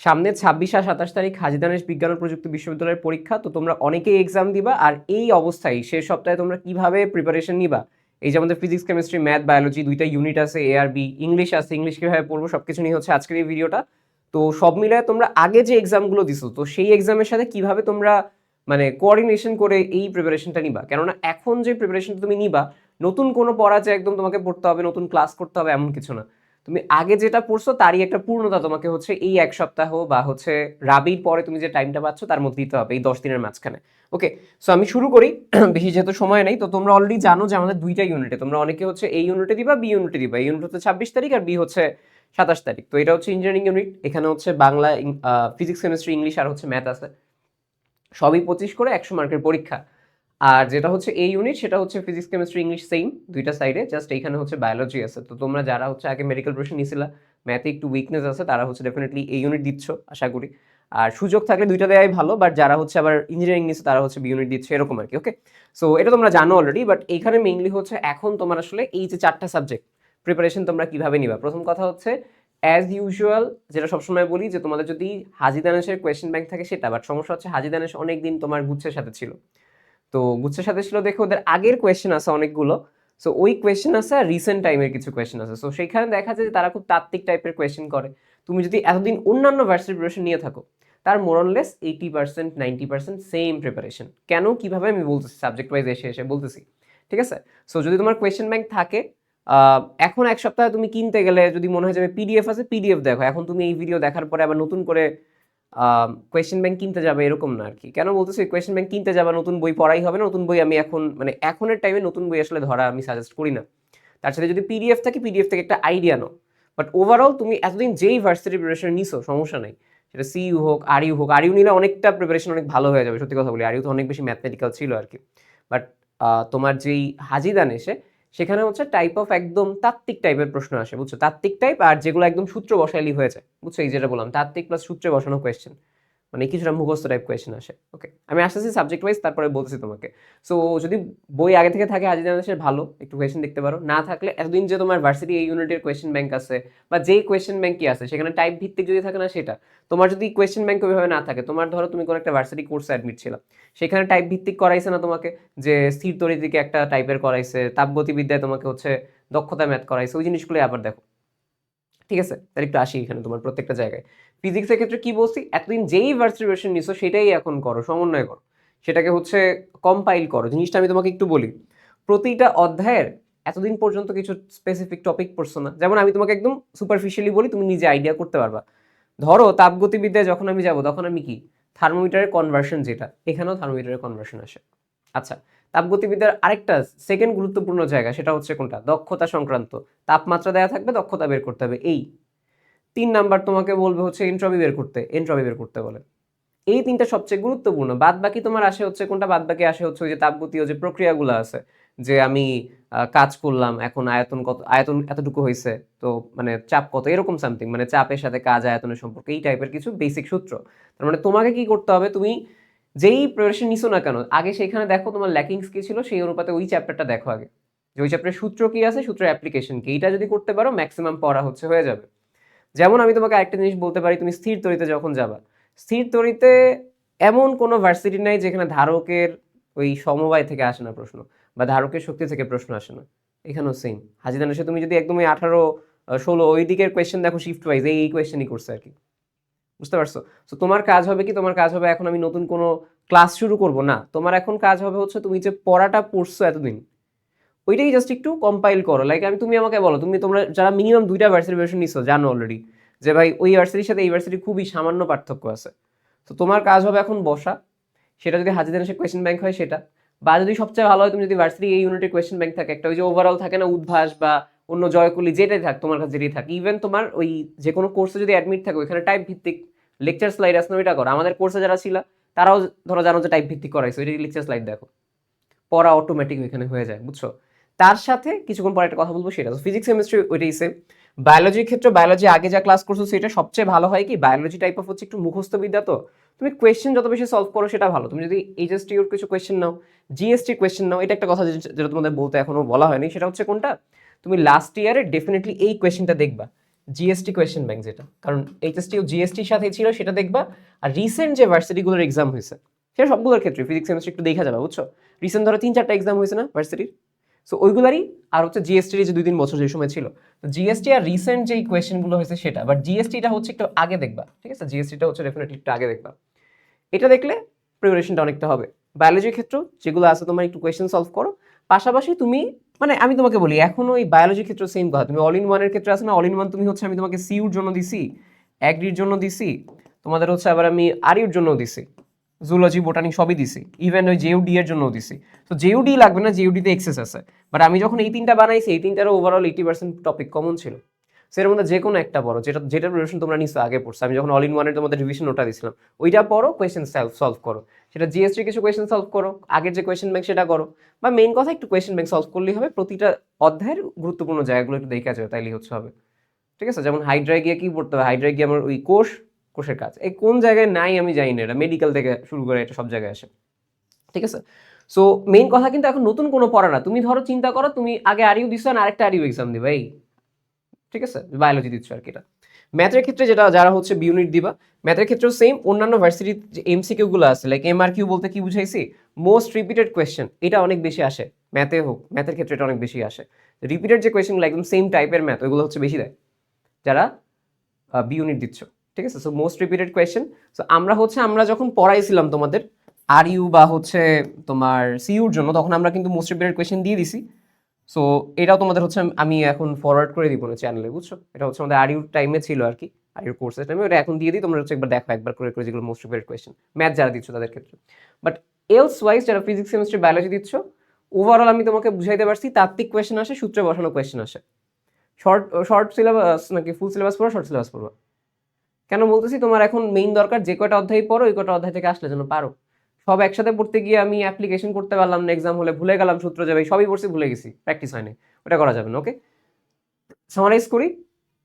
সামনে ছাব্বিশ আর সাতাশ তারিখ হাজি দানেশ বিজ্ঞান ও প্রযুক্তি বিশ্ববিদ্যালয়ের পরীক্ষা, তো তোমরা অনেকেই এক্সাম দিবা আর এই অবস্থায় শেষ সপ্তাহে তোমরা কীভাবে প্রিপারেশন নিবা? এই যে আমাদের ফিজিক্স কেমিস্ট্রি ম্যাথ বায়োলজি দুইটা ইউনিট আছে এ আর বি ইংলিশ আছে ইংলিশ কীভাবে পড়ব সব কিছু নিয়ে হচ্ছে আজকের এই ভিডিওটা তো সব মিলায় তোমরা আগে যে এক্সামগুলো দিছো, তো সেই এক্সামের সাথে কীভাবে তোমরা মানে কোঅর্ডিনেশন করে এই প্রিপারেশনটা নিবা? কেননা এখন যে প্রিপারেশনটা তুমি নিবা, নতুন কোনো পড়া যে একদম তোমাকে পড়তে হবে, নতুন ক্লাস করতে হবে, এমন কিছু না। তুমি আগে যেটা পড়ছো তারই একটা পূর্ণতা তোমাকে হচ্ছে এই এক সপ্তাহ বা হচ্ছে রাবির পরে তুমি যে টাইমটা পাচ্ছ তার মধ্যে দিতে হবে এই দশ দিনের মাঝখানে। ওকে সো আমি শুরু করি। বেশি যেহেতু সময় নেই, তো তোমরা অলরেডি জানো যে আমাদের দুইটা ইউনিটে তোমরা অনেকে হচ্ছে এই ইউনিটে দিবা বি ইউনিটে দিবা। এই ইউনিট হচ্ছে ছাব্বিশ তারিখ আর বি হচ্ছে সাতাশ তারিখ। তো এটা হচ্ছে ইঞ্জিনিয়ারিং ইউনিট এখানে হচ্ছে বাংলা ফিজিক্স কেমিস্ট্রি ইংলিশ আর হচ্ছে ম্যাথ আছে। সবই পঁচিশ করে একশো মার্কের পরীক্ষা। আর যেটা হচ্ছে এই ইউনিট সেটা হচ্ছে ফিজিক্স কেমিস্ট্রি ইংলিশ সেম দুইটা সাইডে জাস্ট এইখানে হচ্ছে বায়োলজি আছে। তো তোমরা যারা হচ্ছে আগে মেডিকেল প্রশ্ন নিয়েছিলা ম্যাথে একটু উইকনেস আছে, তারা হচ্ছে ডেফিনেটলি এই ইউনিট দিচ্ছ, আশা করি। আর সুযোগ থাকলে দুইটা দেওয়াই ভালো বাট যারা হচ্ছে আবার ইঞ্জিনিয়ারিং নিচ্ছে তারা হচ্ছে বি ইউনিট দিচ্ছে, এরকম আর কি ওকে সো এটা তোমরা জানো অলরেডি বাট এইখানে মেইনলি হচ্ছে এখন তোমার আসলে এই যে চারটা সাবজেক্ট প্রিপারেশন তোমরা কীভাবে নিবা? প্রথম কথা হচ্ছে অ্যাজ ইউজুয়াল যেটা সবসময় বলি যে তোমাদের যদি হাজি দানেশের কোয়েশ্চেন ব্যাংক থাকে সেটা বাট সমস্যা হচ্ছে হাজি দানেশ অনেক দিন তোমার গুচ্ছের সাথে ছিল। তো গুচ্ছের সাথে ছিল, দেখে ওদের আগের কোয়েশ্চেন আছে অনেকগুলো। সো ওই কোয়েশ্চেন আছে আর রিসেন্ট টাইমের কিছু কোয়েশ্চেন আছে। সো সেইখানে দেখা যায় যে তারা খুব তাত্ত্বিক টাইপের কোয়েশ্চেন করে। তুমি যদি এতদিন অন্যান্য ভার্সিটি প্রিপারেশন নিয়ে থাকো, তার more or less eighty percent ninety percent same preparation কেন? কীভাবে? আমি বলতেছি সাবজেক্ট ওয়াইজ এসে এসে বলতেছি। ঠিক আছে? সো যদি তোমার কোয়েশ্চেন ব্যাংক থাকে এখন এক সপ্তাহে তুমি কিনতে গেলে যদি মনে হয় যাবে পিডিএফ আছে পিডিএফ দেখো। এখন তুমি এই ভিডিও দেখার পরে আবার নতুন করে কোয়েশ্চেন ব্যাংক কিনতে যাবে এরকম না আর কি কেন বলতেছি? কোয়েশ্চেন ব্যাংক কিনতে যাবে, নতুন বই পড়াই হবে না নতুন বই আমি এখন মানে এখনের টাইমে নতুন বই আসলে ধরা আমি সাজেস্ট করি না। তার সাথে যদি পিডিএফ থাকে পিডিএফ থেকে একটা আইডিয়া নাও। বাট ওভারঅল তুমি এতদিন যেই ভার্সিটি প্রিপারেশন নিছো, সমস্যা নাই। সেটা সিইউ হোক আর ইউ হোক আর ইউ নিলে অনেকটা প্রিপারেশন অনেক ভালো হয়ে যাবে, সত্যি কথা বলি। আর ইউ তো অনেক বেশি ম্যাথমেটিক্যাল ছিল আর কি বাট তোমার যেই হাজিদান এসে সেখানে হচ্ছে টাইপ অফ একদম তাত্ত্বিক টাইপের প্রশ্ন আসে, বুঝছ? তাত্ত্বিক টাইপ আর যেগুলো একদম সূত্র বসাইলি হয়েছে বুঝছ? এই যেটা বললাম, তাত্ত্বিক প্লাস সূত্রে বসানো কোয়েশ্চেন মানে কিছুটা মুখস্থ টাইপ কোয়েশ্চেন আসে। ওকে আমি আসতেছি সাবজেক্ট ওয়াইজ তারপরে বলতেছি তোমাকে। সো যদি বই আগে থেকে থাকে, হাজির সে ভালো, একটু কোয়েশ্চেন দেখতে পারো। না থাকলে, এতদিন যে তোমার ভার্সিটি এই ইউনিটের কোয়েশ্চেন ব্যাংক আছে, বা যেই কোয়েশ্চেন ব্যাংকই আছে, সেখানে টাইপ ভিত্তিক যদি থাকে না সেটা, তোমার যদি কোয়েশ্চেন ব্যাংক ওইভাবে না থাকে, তোমার ধরো তুমি কোনো একটা ভার্সিটি কোর্সে অ্যাডমিট ছিল, সেখানে টাইপ ভিত্তিক করাইছে না তোমাকে, যে স্থির তরিদিকে একটা টাইপের করাইছে, তাপগতিবিদ্যায় তোমাকে হচ্ছে দক্ষতা ম্যাথ করাইছে, ওই জিনিসগুলোই আবার দেখো। ঠিক আছে? তাহলে একটু আসি এখানে তোমার প্রত্যেকটা জায়গায়। ফিজিক্সের ক্ষেত্রে কি বলছি? এতদিন যেই ভার্সিটি ভার্সন নিছো সেটাই এখন করো, সমন্বয় করো। সেটাকে হচ্ছে কম্পাইল করো। জিনিসটা আমি তোমাকে একটু বলি। প্রতিটা অধ্যায়ের এতদিন পর্যন্ত কিছু স্পেসিফিক টপিক পড়ছো না। যেমন আমি তোমাকে একদম সুপারফিশিয়ালি বলি, তুমি নিজে আইডিয়া করতে পারবা। ধরো তাপগতিবিদ্যায় যখন আমি যাব, তখন আমি কি? থার্মোমিটারের কনভার্সন যেটা, এখানেও থার্মোমিটারের কনভার্সন আসে। আচ্ছা তাপগতিবিদ্যার আরেকটা সেকেন্ড গুরুত্বপূর্ণ জায়গা, সেটা হচ্ছে কোনটা? দক্ষতা সংক্রান্ত। তাপমাত্রা দেওয়া থাকবে, দক্ষতা বের করতে হবে। এই তিন নাম্বার তোমাকে বলবে হচ্ছে এন্ট্রবি বের করতে এন্ট্রবি বের করতে বলে। এই তিনটা সবচেয়ে গুরুত্বপূর্ণ। বাদ বাকি তোমার আসে হচ্ছে কোনটা? বাদ বাকি আসে হচ্ছে ওই যে তাপগতীয় যে প্রক্রিয়াগুলো আছে, যে আমি কাজ করলাম, এখন আয়তন কত, আয়তন এতটুকু হয়েছে তো মানে চাপ কত? এরকম সামথিং মানে চাপের সাথে কাজ, আয়তনের সম্পর্কে, এই টাইপের কিছু বেসিক সূত্র। তার মানে তোমাকে কি করতে হবে? তুমি যেই প্রিপারেশন নিছো না কেন, আগে সেখানে দেখো তোমার ল্যাকিংস কি ছিল, সেই অনুপাতে ওই চ্যাপ্টারটা দেখো আগে। যে ওই চ্যাপ্টারের সূত্র কি আছে? সূত্রের অ্যাপ্লিকেশন কি? এইটা যদি করতে পারো ম্যাক্সিমাম পড়া হচ্ছে, হয়ে যাবে। যেমন আমি তোমাকে আরেকটা জিনিস বলতে পারি, তুমি স্থির তরিতে যখন যাবা, স্থির তরিতে এমন কোনো ভার্সিটি নাই যেখানে ধারকের ওই সমবায় থেকে আসে না প্রশ্ন, বা ধারকের শক্তি থেকে প্রশ্ন আসে না। এখানেও সেম হাজিদান এসে তুমি যদি একদম ওই আঠারো, ষোলো, ওই দিকের কোয়েশ্চেন দেখো শিফট ওয়াইজ এই এই কোয়েশ্চেনই করছে আর কি। বুঝতে পারছ? তো তোমার কাজ হবে কি? তোমার কাজ হবে এখন আমি নতুন কোনো ক্লাস শুরু করব। না, তোমার এখন কাজ হবে হচ্ছে তুমি যে পড়াটা পড়ছো এতদিন, ওইটাই জাস্ট একটু কম্পাইল করো। লাইক আমি, তুমি আমাকে বলো, তুমি তোমরা যারা মিনিমাম দুইটা ভার্সিটি ভার্সন নিছো, জানো অলরেডি যে ভাই, ওই ভার্সিটির সাথে এই ভার্সিটি খুবই সামান্য পার্থক্য আছে। তো তোমার কাজ হবে এখন বসা। সেটা যদি হাজিদের সে কোয়েশ্চেন ব্যাংক হয় সেটা। বা যদি সবচেয়ে ভালো হয়, তুমি যদি ভার্সিটি এই ইউনিটের কোয়েশ্চেন ব্যাংক থাকে, একটা ওই যে ওভারঅল থাকে না, উদ্ভাস বা অন্য জয়কুলি, যেটাই থাক, তোমার কাছে যেটাই থাক ইভেন তোমার ওই যে কোনো কোর্সে যদি অ্যাডমিট থাকে, ওইখানে টাইপ ভিত্তিক লেকচার স্লাইড আসলে ওইটা করো। আমাদের কোর্সে যারা ছিল, তারাও ধরো জানো যে টাইপ ভিত্তিক করাইছে ওইটা লেকচার স্লাইড দেখো। পড়া অটোমেটিক ওইখানে হয়ে যায়, বুঝছ? তার সাথে কিছুক্ষণ পরে একটা কথা বলব, সেটা ফিজিক্স কেমিস্ট্রি ওইটাই সেম বায়োলজির ক্ষেত্রে বায়োলজি আগে যা ক্লাস করছ, সেটা সবচেয়ে ভালো হয় কি? বায়োলজি টাইপ অফ হচ্ছে একটু মুখস্থ বিদ্যা তো। তুমি কোয়েশ্চেন যত বেশি সলভ করো, সেটা ভালো। তুমি যদি এইচএসটি ওর কিছু কোয়েশ্চেন নাও জিএসটি কোয়েশ্চেন নাও, এটা একটা কথা যেটা তোমাদের বলতে এখনও বলা হয়নি, সেটা হচ্ছে কোনটা? তুমি লাস্ট ইয়ারে ডেফিনেটলি এই কোয়েশ্চেনটা দেখবা। জিএসটি কোয়েশ্চেন ব্যাংক যেটা। কারণ এইচএসটি ও জিএসটির সাথে ছিল, সেটা দেখবা। আর রিসেন্ট যে ভার্সিটিগুলোর এক্সাম হয়েছে, সেটা সবগুলোর ক্ষেত্রে ফিজিক্স কেমিস্ট্রি একটু দেখা যাবে, বুঝছ? রিসেন্ট ধরো তিন চারটা এক্সাম হয়েছে না ভার্সিটির সো ওইগুলারই আর হচ্ছে জিএসটির যে দুই তিন বছর যে সময় ছিল। তো জিএসটি আর রিসেন্ট যেই কোয়েশ্চেনগুলো হয়েছে সেটা বাট জিএসটিটা হচ্ছে একটু আগে দেখবা, ঠিক আছে? জিএসটিটা হচ্ছে ডেফিনেটলি একটু আগে দেখবা। এটা দেখলে প্রিপারেশনটা অনেকটা হবে। বায়োলজির ক্ষেত্র যেগুলো আছে, তোমার একটু কোয়েশ্চেন সলভ করো। পাশাপাশি তুমি মানে আমি তোমাকে বলি, এখনও ওই বায়োলজির ক্ষেত্রে সেম কথা। তুমি অল ইন ওয়ানের ক্ষেত্রে আছে না অল ইন ওয়ান তুমি হচ্ছে আমি তোমাকে সিউর জন্য দিছি অ্যাগ্রির জন্য দিছি, তোমাদের হচ্ছে আবার আমি আরিউর জন্য দিছি জুলজি বোটানি সবই দিছি ইভেন ওই জেউডি এর জন্য দিছি। তো জেউডি লাগবে না জেউডিতে এক্সেস আছে। বাট আমি যখন এই তিনটা বানাইছি, এই তিনটারও overall eighty percent topic common ছিল। সেটার মধ্যে যে কোনো একটা পড়ো, যেটা যেটা প্রিপারেশন তোমরা নিছো আগে পড়ছো। আমি যখন অল ইন ওয়ানের তোমাদের রিভিশন ওটা দিছিলাম, ওইটা পড়ো কোয়েশ্চেন সলভ করো। সেটা জিএসটি কিছু কোয়েশ্চেন সলভ করো, আগের যে কোয়েশ্চেন ব্যাংক সেটা করো, বা মেইন কথা একটু কোয়েশ্চেন ব্যাংক সলভ করলেই হবে, প্রতিটা অধ্যায়ের গুরুত্বপূর্ণ জায়গাগুলো একটু দেখে যাবে তাইলেই হচ্ছে হবে। ঠিক আছে? যেমন হাইড্রায় গিয়ে কি পড়তে হবে? হাইড্রায় গিয়ে আমার ওই কোষ, কোষের কাজ। এই কোন জায়গায় নাই আমি জানি না, এটা মেডিকেল থেকে শুরু করে এটা সব জায়গায় আসে। ঠিক আছে? সো মেইন কথা কিন্তু এখন নতুন কোনো পড়া না। তুমি ধরো চিন্তা করো, তুমি আগে আরিউ দিছো আর আরেকটা আরিউ এক্সাম দিবা, এই। ঠিক আছে? বায়োলজি দিচ্ছ আর কি এটা। ম্যাথের ক্ষেত্রে যেটা, যারা হচ্ছে বি ইউনিট দিবা, ম্যাথের ক্ষেত্রেও সেম অন্যান্য ভার্সিটির যে এমসিকিউ গুলো আছে লাইক এম আর কিউ বলতে কি বুঝাইছি? মোস্ট রিপিটেড কোয়েশ্চেন এটা অনেক বেশি আসে, ম্যাথে হোক, ম্যাথের ক্ষেত্রে এটা অনেক বেশি আসে। রিপিটেড যে কোয়েশ্চেনগুলো একদম সেম টাইপের ম্যাথ ওইগুলো হচ্ছে বেশি দেয়, যারা বি ইউনিট দিচ্ছ, ঠিক আছে? So most repeated question so আমরা হচ্ছে, আমরা যখন পড়াইছিলাম তোমাদের আর ইউ বা হচ্ছে তোমার সিইউর জন্য, তখন আমরা কিন্তু মোস্ট রিপিটেড কোয়েশ্চেন দিয়ে দিছি। সো এটাও তোমাদের হচ্ছে আমি এখন ফরওয়ার্ড করে দিব না চ্যানেলে বুঝছ? এটা হচ্ছে আমাদের আর ইউ টাইমে ছিল আর কি আর ইউর কোর্সের টাইমে ওটা এখন দিয়ে দিই, তোমরা হচ্ছে একবার দেখো একবার করে করে যেগুলো মোস্ট রিপিটেড কোয়েশ্চেন ম্যাথ যারা দিচ্ছ তাদের ক্ষেত্রে। বাট এলস ওয়াইজ যারা ফিজিক্স কেমিস্ট্রি বায়োলজি দিচ্ছ ওভারঅল আমি তোমাকে বুঝাইতে পারছি, তাত্ত্বিক কোয়েশ্চেন আসে, সূত্রে বসানো কোয়েশ্চেন আসে। শর্ট শর্ট সিলেবাস নাকি ফুল সিলেবাস পড়ো শর্ট সিলেবাস পড়ো কেন বলতেছি, তোমার এখন মেইন দরকার যে কয়টা অধ্যায় পড়ো, ওই কয়টা অধ্যায় থেকে আসলে যেন পারো। সব একসাথে পড়তে গিয়ে আমি অ্যাপ্লিকেশন করতে পারলাম না এক্সাম হলে ভুলে গেলাম, সূত্র যাবে, সবই পড়ছি, ভুলে গেছি। প্র্যাকটিস হয়নি। ওটা করা যাবে না ওকে সামারাইজ করি।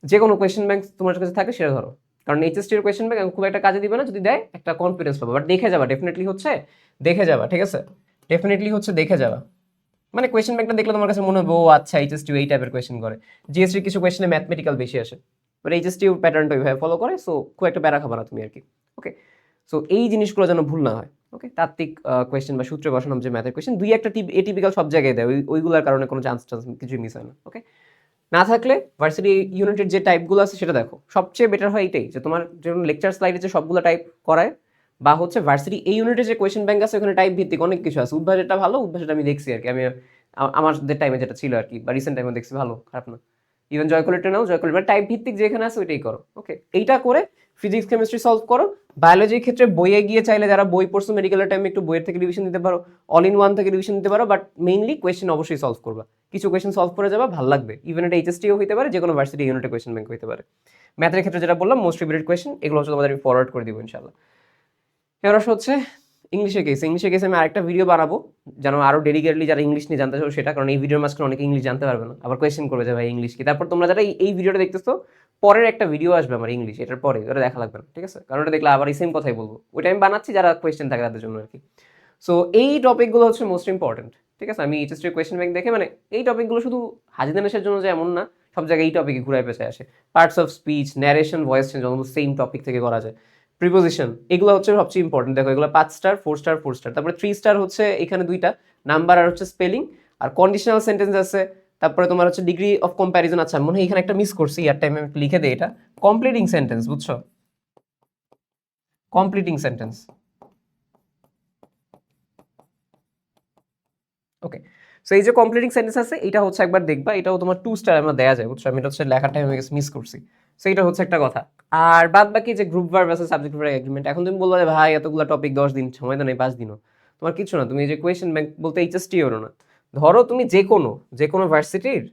যে কোনো কোয়েশ্চেন ব্যাংক তোমার কাছে থাকে সেটা ধরো। কারণ এইচএসটি এর কোয়েশ্চেন ব্যাংক খুব একটা কাজে দিবে না, যদি দেয় একটা কনফিডেন্স পাবো। বাট দেখে যাবা ডেফিনেটলি হচ্ছে দেখে যাবা, ঠিক আছে? ডেফিনেটলি হচ্ছে দেখে যাবা। মানে কোয়েশ্চেন ব্যাংকটা দেখলে তোমার কাছে মনে হবে, ও আচ্ছা এইচএসটি এই টাইপের কোয়েশ্চেন করে। জিএসটি কিছু কোয়েশ্চেনে ম্যাথমেটিক্যাল বেশি আসে। বাট এইচএসটি প্যাটার্নটা ওইভাবে ফলো করে সো খুব একটা প্যারা খাবার তুমি আর কি ওকে সো এই জিনিসগুলো যেন ভুল না হয়। ওকে তাত্ত্বিক কোয়েশ্চেন বা সূত্রে বসানো যে ম্যাথের কোয়েশ্চেন দুই একটা টিপ এটিপিক্যাল সব জায়গায় দেয়, ওই ওইগুলোর কারণে কোনো চান্স টান্স কিছু মিস হয় না ওকে না থাকলে ভার্সিটি ইউনিটের যে টাইপগুলো আছে সেটা দেখো। সবচেয়ে বেটার হয় এইটাই, যে তোমার যেমন লেকচার স্লাইডে যে সবগুলো টাইপ করায়, বা হচ্ছে ভার্সিটি এই ইউনিটের যে কোয়েশ্চেন ব্যাংক আছে, ওখানে টাইপ ভিত্তিক অনেক কিছু আছে। উদ্ভাসটা ভালো উদ্ভাসটা আমি দেখছি আর কি। আমি আমাদের টাইমে যেটা ছিল আর কি, বা রিসেন্ট টাইমে দেখছি, ভালো, খারাপ না। ইভেন জয়কলেটে নাও জয়কলেট মানে টাইপ ভিত্তিক যেখানে আছে, ওইটাই করো ওকে এইটা করে ফিজিক্স কেমিস্ট্রি সলভ করো। বায়োলজির ক্ষেত্রে বইয়ে গিয়ে চাইলে যারা বই পড়ছো মেডিকেলের টাইমে একটু বইয়ের থেকে রিভিশন দিতে পারো অল ইন ওয়ান থেকে রিভিশন দিতে পারো বাট মেইনলি কোয়েশ্চেন অবশ্যই সলভ করবা। কিছু কোয়েশ্চেন সলভ করে যাবা, ভালো লাগবে। ইভেন এটা এইচএসটিও হতে পারে যে কোনো ভার্সিটি ইউনিটে কোয়েশ্চেন ব্যাংক হতে পারে। ম্যাথের ক্ষেত্রে যেটা বললাম মোস্ট রিপিটেড কোয়েশ্চেন এগুলো হচ্ছে তোমাদের আমি ফরওয়ার্ড করে দিব ইনশাল্লাহ এবার হচ্ছে ইংলিশে কেস ইংলিশে কেসে আমি আরেকটা ভিডিও বানাবো, যেন আরও ডেডিকেটলি যারা ইংলিশ নিয়ে জানতে চাও সেটা, কারণ এই ভিডিওর মাঝখানে অনেকে ইংলিশ জানতে পারবে না। আবার কোয়েশ্চেন করবে যে, ভাই ইংলিশ কি? তারপর তোমরা যারা এই- ভিডিওটা দেখতেছো, পরের একটা ভিডিও আসবে আমার ইংলিশ এটার পরে, ওটা দেখা লাগবে না, ঠিক আছে? কারণ ওটা দেখলে আবার এই সেম কথাই বলব। ওইটা আমি বানাচ্ছি যারা কোয়েশ্চেন থাকে তাদের জন্য আর কি সো এই টপিকগুলো হচ্ছে মোস্ট ইম্পর্টেন্ট ঠিক আছে? আমি এইচএসটি কোয়েশ্চেন ব্যাংক দেখে মানে এই টপিকগুলো শুধু হাজিদানেশের জন্য যে এমন না, সব জায়গায় এই টপিকে ঘুরায় পেঁচায় আসে। Parts of speech narration voice change same topic থেকে করা যায়। প্রিপোজিশন এগুলো হচ্ছে সবচেয়ে ইম্পর্টেন্ট দেখো, এগুলো পাঁচ star four star four star তারপরে থ্রি স্টার হচ্ছে এখানে দুইটা নাম্বার আর হচ্ছে স্পেলিং আর কন্ডিশনাল সেন্টেন্স আছে, তারপরে তোমার হচ্ছে ডিগ্রি অফ কম্প্যারিজন আচ্ছা মনে হয় এখানে একটা মিস করছি, ইয়ার টাইমে আমি লিখে দিই এটা। কমপ্লিটিং সেন্টেন্স বুঝছ? কমপ্লিটিং সেন্টেন্স ওকে সো এই যে কমপ্লিটিং সেন্টেন্স আছে, এটা হচ্ছে একবার দেখবা, এটাও তোমার টু স্টার আমরা দেওয়া যায়, বুঝছ? আমি এটা হচ্ছে লেখার টাইম টাইমে মিস করছি। সো এটা হচ্ছে একটা কথা। আর বাদ বাকি যে গ্রুপ ভার্ব আছে সাবজেক্ট ভার্ব এগ্রিমেন্ট এখন তুমি বলল ভাই, এতগুলো টপিক দশ দিন, সময় তো নেই, পাঁচ দিনও। তোমার কিছু না, তুমি এই যে কোয়েশ্চেন ব্যাংক বলতে এইচএসটি ওরও না। ধরো তুমি যে কোনো যে কোনো ভার্সিটির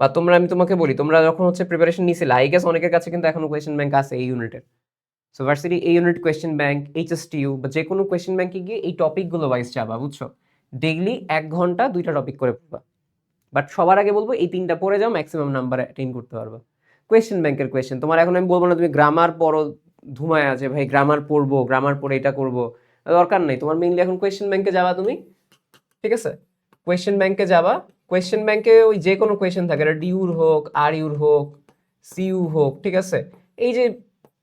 বা তোমরা, আমি তোমাকে বলি, তোমরা যখন হচ্ছে প্রিপারেশন নিয়েছিলে আই গেস অনেকের কাছে কিন্তু এখনও কোয়েশ্চেন ব্যাংক আছে এই ইউনিটের সো ভার্সিটি এই ইউনিট কোয়েশ্চেন ব্যাংক এইচএসটিউ বা যে কোনো কোয়েশ্চেন ব্যাংকে গিয়ে এই টপিকগুলো ওয়াইজ যাবা, বুঝছ? ডেইলি এক ঘণ্টা দুইটা টপিক করে পড়বা। বাট সবার আগে বলব, এই তিনটা পড়ে যাও ম্যাক্সিমাম নাম্বার অ্যাটেন্ড করতে পারবা। কোয়েশ্চেন ব্যাংকের কোয়েশ্চেন তোমার এখন আমি বলব না, তুমি গ্রামার পড়ো, ধুমায় আছে, ভাই গ্রামার পড়ব গ্রামার পড়ে এটা করব। দরকার নেই, তোমার মেইনলি এখন কোয়েশ্চেন ব্যাংকে যাবা তুমি, ঠিক আছে? কোয়েশ্চেন ব্যাংকে যাবা কোয়েশ্চেন ব্যাংকে ওই যে কোনো কোয়েশ্চেন থাকে, এটা ডিউর হোক আর ইউর হোক সিইউ হোক, ঠিক আছে? এই যে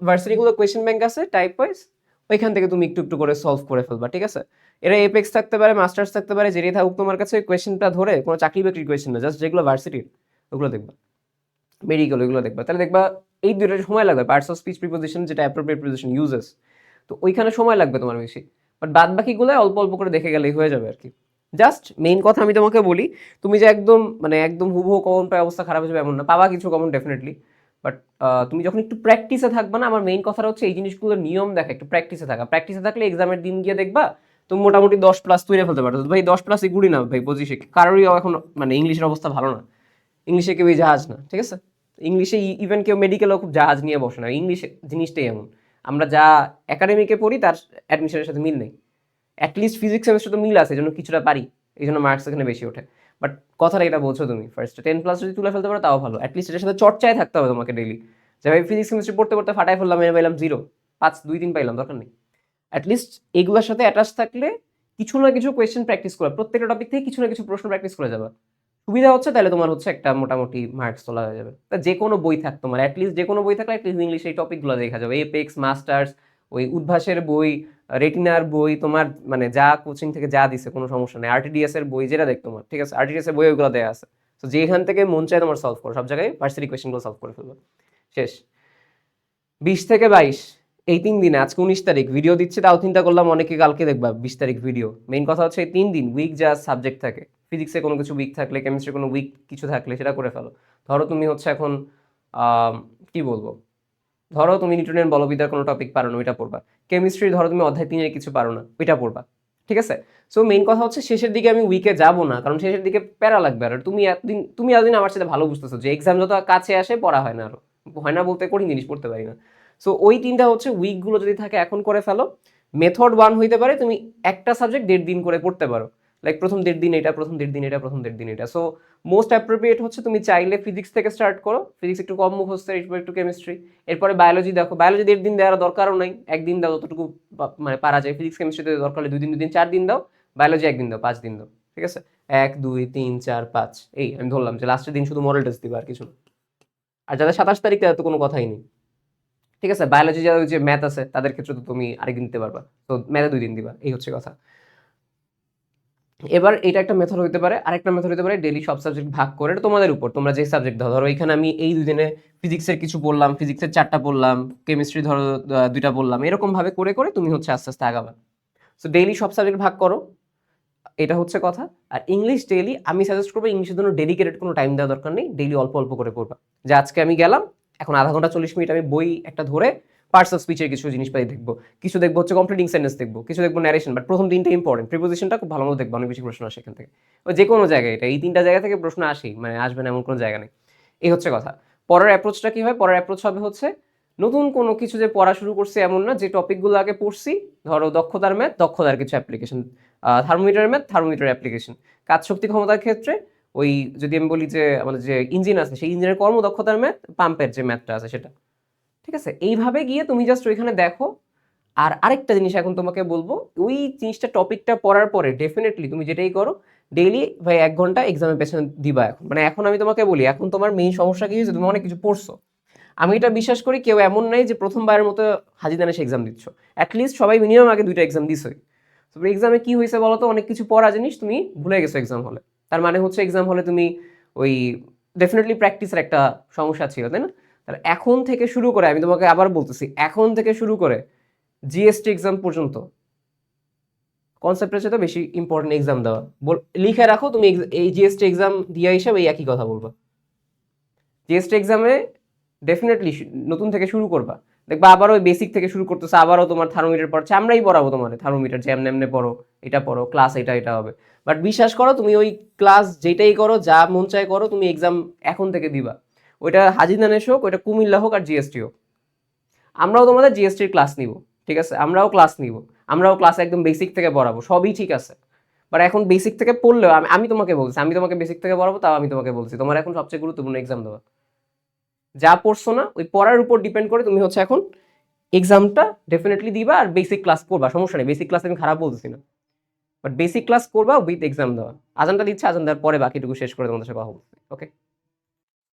ভার্সিটিগুলো কোয়েশ্চেন ব্যাংক আছে টাইপ ওয়াইজ ওইখান থেকে তুমি একটু একটু করে সলভ করে ফেলবা, ঠিক আছে? এরা এপেক্স থাকতে পারে মাস্টার্স থাকতে পারে, যেটাই থাকুক তোমার কাছে কোয়েশ্চেনটা ধরে কোনো চাকরি বাকরির কোয়েশ্চেন না জাস্ট যেগুলো ভার্সিটির ওগুলো দেখবা। মেডিকেল ওইগুলো দেখবা। তাহলে দেখবা এই দুটো সময় লাগবে পার্টস অফ স্পিচ প্রিপোজিশন যেটা অ্যাপ্রোপ্রিয়েট প্রিপোজিশন ইউজেস তো ওইখানে সময় লাগবে তোমার বেশি। বাট বাদ বাকিগুলো অল্প অল্প করে দেখে গেলেই হয়ে যাবে আর কি জাস্ট মেইন কথা আমি তোমাকে বলি, তুমি যে একদম মানে একদম হুবহু কমন পায় অবস্থা খারাপ হয়ে যাবে এমন না, পাবা কিছু কমন ডেফিনেটলি বাট তুমি যখন একটু প্র্যাকটিসে থাকবা না, আমার মেইন কথাটা হচ্ছে এই জিনিসগুলোর নিয়ম দেখা, একটু প্র্যাকটিসে থাকা। প্র্যাকটিসে থাকলে এক্সামের দিন গিয়ে দেখবা, তুমি মোটামুটি দশ প্লাস তুলে ফেলতে পারো। ভাই, দশ প্লাস গুড়ি না, ভাই, পঁচিশে। কারোরই এখন মানে ইংলিশের অবস্থা ভালো না। ইংলিশে কেউই জাহাজ না, ঠিক আছে? ইংলিশে ইভেন কেউ মেডিকেলও খুব জাহাজ নিয়ে বসে না। ইংলিশ জিনিসটাই এমন। আমরা যা একাডেমিকে পড়ি, তার অ্যাডমিশনের সাথে মিল নেই। অ্যাটলিস্ট ফিজিক্স সেমিস্টার তো মিল আছে, এই জন্য কিছুটা পারি। এই জন্য মার্কস এখানে বেশি ওঠে। বাট কথাটা এটা বলছো তুমি ফার্স্ট টেন প্লাস যদি তুলে ফেলতে পারো, তাও ভালো। অ্যাটলিস্ট এটার সাথে চর্চায় থাকতে হবে তোমাকে ডেইলি যে ভাই ফিজিক্স কেমিস্ট্রি পড়তে পড়তে ফাটাই ফেললাম, এনে পাইলাম জিরো পাঁচ, দুই দিন পাইলাম, দরকার নেই। অ্যাটলিস্ট এগুলোর সাথে অ্যাটাচ থাকলে কিছু না কিছু কোয়েশ্চেন প্র্যাকটিস করা, প্রত্যেকটা টপিক থেকে কিছু না কিছু প্রশ্ন প্র্যাকটিস করে যাবে। সুবিধা হচ্ছে তাহলে তোমার হচ্ছে একটা মোটামুটি মার্কস তোলা হয়ে যাবে। তা যে কোনো বই থাক তোমার অ্যাটলিস্ট যে কোনো বই থাকলে অ্যাটলিস্ট ইংলিশ এই টপিকগুলো দেখা যাবে। এপেক্স মাস্টার্স ওই উদ্ভাসের বই রেটিনার বই, তোমার মানে যা কোচিং থেকে যা দিছে, কোনো সমস্যা নেই। আরটিডিএস এর বই যেটা দেখ তোমার, ঠিক আছে? আরটিডিএস এর বই ওগুলো দেওয়া আছে। তো যেখান থেকে মন চায় তোমার সলভ করো। সব জায়গায় ভার্সিটি কোয়েশ্চেনগুলো সলভ করে ফেলব। শেষ। বিশ থেকে বাইশ, এই তিন দিন, আজকে উনিশ তারিখ ভিডিও দিচ্ছে, তাও চিন্তা করলাম অনেকে কালকে দেখবা বিশ তারিখ ভিডিও মেইন কথা হচ্ছে এই তিন দিন উইক যা সাবজেক্ট থাকে। ফিজিক্সে কোনো কিছু উইক থাকলে কেমিস্ট্রি কোনো উইক কিছু থাকলে সেটা করে ফেলো। ধরো তুমি হচ্ছে এখন কি বলব? ধরো তুমি নিউটনের বলবিদ্যার কোনো টপিক পারো না, ওইটা পড়বা। কেমিস্ট্রি ধরো তুমি অধ্যায় তিনের কিছু পারো না, ওইটা পড়বা। ঠিক আছে? সো মেইন কথা হচ্ছে শেষের দিকে আমি উইকে যাব না, কারণ শেষের দিকে প্যারা লাগবে। আর তুমি এতদিন তুমি এতদিন আমার সাথে ভালো বুঝতেছো যে এক্সাম যত কাছে আসে পড়া হয় না আরও। হয় না বলতে কঠিন জিনিস পড়তে পারি না। সো ওই তিনটা হচ্ছে উইকগুলো যদি থাকে এখন করে ফেলো। মেথড ওয়ান হইতে পারে তুমি একটা সাবজেক্ট দেড় দিন করে পড়তে পারো। লাইক প্রথম দেড় দিন এটা, প্রথম দেড় দিন এটা, প্রথম দেড় দিন এটা। সো মোস্ট অ্যাপ্রোপ্রিয়েট হচ্ছে তুমি চাইলে ফিজিক্স থেকে স্টার্ট করো। ফিজিক্স একটু কম মুখস্থ এরপর একটু কেমিস্ট্রি এরপরে বায়োলজি দেখো। বায়োলজি দেড় দিন দেওয়ার দরকারও নাই। একদিন দাও, যতটুকু মানে পারা যায়। ফিজিক্স কেমিস্ট্রিতে দরকার হলে দুই দিন দুই দিন, চার দিন দাও। বায়োলজি একদিন দাও, পাঁচ দিন দাও। ঠিক আছে? এক, দুই, তিন, চার, পাঁচ। এই, আমি ধরলাম যে লাস্টের দিন শুধু মডেল টেস্ট দিবা আর কিছু আর যাদের সাতাশ তারিখ তাদের তো কোনো কথাই নেই। ঠিক আছে? বায়োলজি যাদের যে ম্যাথ আছে, তাদের ক্ষেত্রে তো তুমি আরেকদিন দিতে পারবা। তো ম্যাথে দুই দিন দিবা। এই হচ্ছে কথা। এবার এটা একটা মেথড হতে পারে, আরেকটা মেথড হতে পারে ডেলি সব সাবজেক্ট ভাগ করে তোমাদের উপর, তোমরা যে সাবজেক্ট ধরো ধরো এখানে আমি এই দুই দিনে ফিজিক্সের কিছু বললাম ফিজিক্সের চারটা পড়লাম কেমিস্ট্রি ধরো দুইটা বললাম এরকম ভাবে করে করে তুমি হচ্ছে আস্তে আস্তে আগাবা। সো ডেইলি সব সাবজেক্ট ভাগ করো, এটা হচ্ছে কথা, আর ইংলিশ ডেইলি আমি সাজেস্ট করব ইংলিশের জন্য ডেডিকেটেড কোনো টাইম দেওয়া দরকার নেই ডেইলি অল্প অল্প করে পড়বা। যে আজকে আমি গেলাম, এখন আধা ঘণ্টা চল্লিশ মিনিট আমি বই একটা ধরে পার্টস অফ স্পিচের কিছু জিনিসপাতি দেখব। কিছু দেখব হচ্ছে কমপ্লিটিং সেন্টেন্স দেখব, কিছু দেখব ন্যারেশন বাট প্রথম তিনটা ইম্পর্টেন্ট প্রিপোজিশনটা খুব ভালো মতো দেখব, অনেক বেশি প্রশ্ন আসে এখান থেকে। যে কোনো জায়গায় এটা, এই তিনটা জায়গা থেকে প্রশ্ন আসেই মানে আসবে না এমন কোনো জায়গা নেই। এই হচ্ছে কথা। পরের অ্যাপ্রোচটা কি হয়? পরের অ্যাপ্রোচ হবে হচ্ছে নতুন কোনো কিছু যে পড়া শুরু করছে এমন না, যে টপিকগুলো আগে পড়ছি, ধরো দক্ষতার ম্যাথ দক্ষতার কিছু application thermometer math thermometer application কাজ শক্তি ক্ষমতার ক্ষেত্রে ওই যদি আমি বলি যে আমাদের যে ইঞ্জিন আছে, সেই ইঞ্জিনের কর্মদক্ষতার ম্যাথ পাম্পের যে ম্যাথটা আছে সেটা। ঠিক আছে? এইভাবে গিয়ে তুমি জাস্ট ওইখানে দেখো। আর আরেকটা জিনিস এখন তোমাকে বলব, ওই জিনিসটা টপিকটা পড়ার পরে ডেফিনেটলি তুমি যেটাই করো ডেইলি ভাই এক ঘণ্টা এক্সামের পেছনে দিবা এখন। মানে এখন আমি তোমাকে বলি, এখন তোমার মেইন সমস্যা কি হয়েছে? তুমি অনেক কিছু পড়ছো। আমি এটা বিশ্বাস করি কেউ এমন নাই যে প্রথমবারের মতো হাজিদানেশ এক্সাম দিচ্ছ। অ্যাটলিস্ট সবাই মিনিমাম আগে দুইটা এক্সাম দিছই। তো এক্সামে কী হয়েছে বলো তো অনেক কিছু পড়া জিনিস তুমি ভুলে গেছো এক্সাম হলে তার মানে হচ্ছে এক্সাম হলে তুমি ওই ডেফিনেটলি প্র্যাকটিসের একটা সমস্যা ছিল, তাই না? তাহলে এখন থেকে শুরু করে, আমি তোমাকে আবার বলতেছি, এখন থেকে শুরু করে জিএসটি এক্সাম পর্যন্ত কনসেপ্টের সাথে বেশি ইম্পর্টেন্ট এক্সাম দেওয়া। লিখে রাখো, তুমি এই জিএসটি এক্সাম দিয়া হিসাবে এই একই কথা বলবা। জিএসটি এক্সামে ডেফিনেটলি নতুন থেকে শুরু করবা। দেখবা আবারও বেসিক থেকে শুরু করতেছে, আবারও তোমার থার্মোমিটার পড়ছে, আমরাই পড়াবো তোমার থার্মোমিটার যে এমনি এমনি পড়ো, এটা পড়ো ক্লাস এটা এটা হবে। বাট বিশ্বাস করো, তুমি ওই ক্লাস যেটাই করো, যা মন চায় করো, তুমি এক্সাম এখন থেকে দিবা। ওইটা হাজিদানেশ হোক, ওইটা কুমিল্লা হোক আর জিএসটি হোক। আমরাও তোমাদের জিএসটির ক্লাস নিব, ঠিক আছে? আমরাও ক্লাস নিব। আমরাও ক্লাস একদম বেসিক থেকে পড়াবো, সবই ঠিক আছে। বাট এখন বেসিক থেকে পড়লেও আমি আমি তোমাকে বলছি, আমি তোমাকে বেসিক থেকে পড়াবো, তাও আমি তোমাকে বলছি, তোমার এখন সবচেয়ে গুরুত্বপূর্ণ এক্সাম দেওয়া। যা পড়ছো না, ওই পড়ার উপর ডিপেন্ড করে তুমি হচ্ছে এখন এক্সামটা ডেফিনেটলি দিবা আর বেসিক ক্লাস করবা, সমস্যা নেই বেসিক ক্লাস আমি খারাপ বলতেছি না। বাট বেসিক ক্লাস করবা উইথ এক্সাম দেওয়া। আজানটা দিচ্ছে, আজান দেওয়ার পরে বাকিটুকু শেষ করে তোমাদের সাথে কথা বলতে ওকে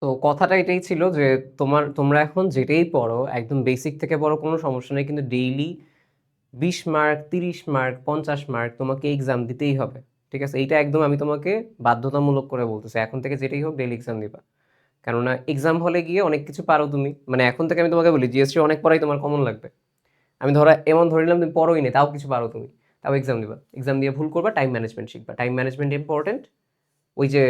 তো কথাটা এটাই ছিল যে তোমার, তোমরা এখন যেটাই পড়ো, একদম বেসিক থেকে পড়ো, কোনো সমস্যা নেই, কিন্তু ডেইলি বিশ মার্ক তিরিশ মার্ক পঞ্চাশ মার্ক তোমাকে এক্সাম দিতেই হবে, ঠিক আছে? এইটা একদম আমি তোমাকে বাধ্যতামূলক করে বলতেছি, এখন থেকে যেটাই হোক ডেইলি এক্সাম দিবা। কেননা এক্সাম হলে গিয়ে অনেক কিছু পারো তুমি মানে এখন থেকে আমি তোমাকে বলি জিএসটি অনেক পড়াই তোমার কমন লাগবে। আমি ধরো এমন ধরে নিলাম তুমি পড়োই নি, তাও কিছু পারো তুমি, তাও এক্সাম দিবা। এক্সাম দিয়ে ভুল করবা টাইম ম্যানেজমেন্ট শিখবা। টাইম ম্যানেজমেন্ট ইম্পর্টেন্ট ওই যে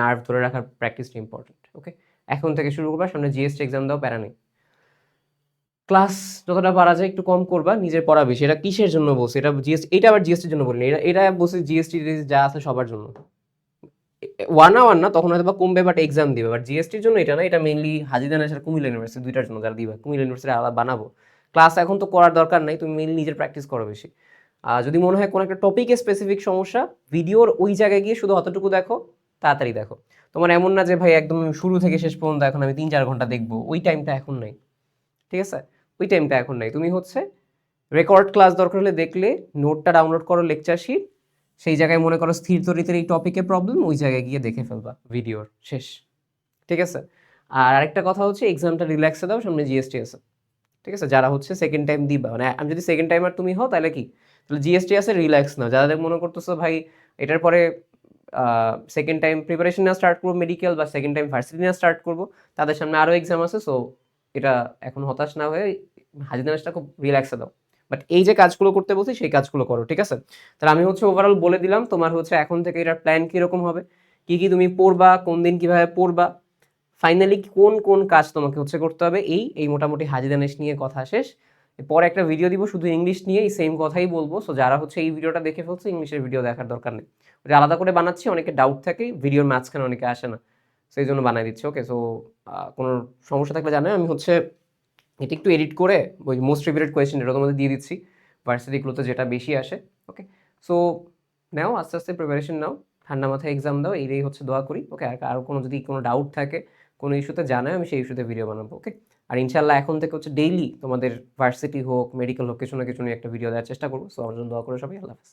নার্ভ ধরে রাখার প্র্যাকটিসটা ইম্পর্টেন্ট ওকে এখন থেকে শুরু করবা, সামনে জিএসটি এক্সাম দাও, প্যারা নেই। ক্লাস যতটা পারা যায় একটু কম করবা, নিজের পড়া বেশি। এটা কিসের জন্য বলছি? এটা জিএসটি এটা আবার জিএসটির জন্য বলিনি। এটা এটা বলছি জিএসটি যা আছে সবার জন্য। ওয়ান ওয়ান না, তখন হয়তো বা কমবে বাট এক্সাম দিবে। বাট জিএসটির জন্য এটা না, এটা মেইনলি হাজিদান আর কুমিল্লা ইউনিভার্সিটি দুইটার জন্য যারা দিবা। কুমিল্লা ইউনিভার্সিটি আলাদা বানাবো। ক্লাস এখন তো করার দরকার নাই, তুমি মেইনলি নিজের প্র্যাকটিস করো বেশি। আর যদি মনে হয় কোনো একটা টপিকে স্পেসিফিক সমস্যা ভিডিওর ওই জায়গায় গিয়ে শুধু অতটুকু দেখো, তাড়াতাড়ি দেখো। তোমার এমন না যে ভাই একদম শুরু থেকে শেষ পর্যন্ত এখন আমি তিন চার ঘণ্টা দেখব। ওই টাইমটা এখন নাই। ঠিক আছে? ওই টাইমটা এখন নাই। তুমি হচ্ছে রেকর্ড ক্লাস দরকার হলে দেখলে নোটটা ডাউনলোড করো লেকচার শিট সেই জায়গায় মনে করো স্থির তরিতের এই টপিকে প্রবলেম ওই জায়গায় গিয়ে দেখে ফেলবা ভিডিওর শেষ। ঠিক আছে? আর আরেকটা কথা হচ্ছে এক্সামটা রিল্যাক্সে দাও, সামনে জিএসটি আছে। ঠিক আছে? যারা হচ্ছে সেকেন্ড টাইম দিবা মানে আমি যদি সেকেন্ড টাইম আর তুমি হও, তাহলে কি? তাহলে জিএসটি আছে রিল্যাক্স নাও। যাদের মনে করতেছো ভাই, এটার পরে সেকেন্ড টাইম প্রিপারেশন নেওয়া স্টার্ট করব মেডিকেল বা সেকেন্ড টাইম ভার্সিটি নেওয়া স্টার্ট করব। তাদের সামনে আরও এক্সাম আছে সো এটা এখন হতাশ না হয়ে হাজির নামাজটা খুব রিল্যাক্সে দাও। বাট এই যে কাজগুলো করতে বলছি, সেই কাজগুলো করো, ঠিক আছে? তাহলে আমি হচ্ছে ওভারঅল বলে দিলাম, তোমার হচ্ছে এখন থেকে এটার প্ল্যান কীরকম হবে? কী কী তুমি পড়বা, কোন দিন কীভাবে পড়বা? ফাইনালি কোন কোন কাজ তোমাকে হচ্ছে করতে হবে? এই এই মোটামুটি হাজিদানেশ নিয়ে কথা শেষ। পরে একটা ভিডিও দিব, শুধু ইংলিশ নিয়ে এই সেম কথাই বলব। সো যারা হচ্ছে এই ভিডিওটা দেখে ফেলছে ইংলিশের ভিডিও দেখার দরকার নেই। ওটা আলাদা করে বানাচ্ছি, অনেকে ডাউট থাকে ভিডিওর মাঝখানে অনেকে আসে না। সেই জন্য বানাই দিচ্ছি ওকে সো কোনো সমস্যা থাকলে জানাই আমি হচ্ছে এটা একটু এডিট করে ওই মোস্ট রিপিটেড কোয়েশ্চেন এটা তোমাদের দিয়ে দিচ্ছি ভার্সিটিগুলোতে যেটা বেশি আসে ওকে সো নাও, আস্তে আস্তে প্রিপারেশন নাও। ঠান্ডা মাথায় এক্সাম দাও এইটাই হচ্ছে দোয়া করি ওকে আর আরও কোনো যদি কোনো ডাউট থাকে, কোনো ইস্যুতে জানাই আমি সেই ইস্যুতে ভিডিও বানাবো ওকে আর ইনশাল্লাহ এখন থেকে হচ্ছে ডেইলি তোমাদের ভার্সিটি হোক মেডিকেল হোক, কিছু না কিছু নিয়ে একটা ভিডিও দেওয়ার চেষ্টা করব। সো আমার জন্য দোয়া করে সবাই, আল্লাহ হাফেজ।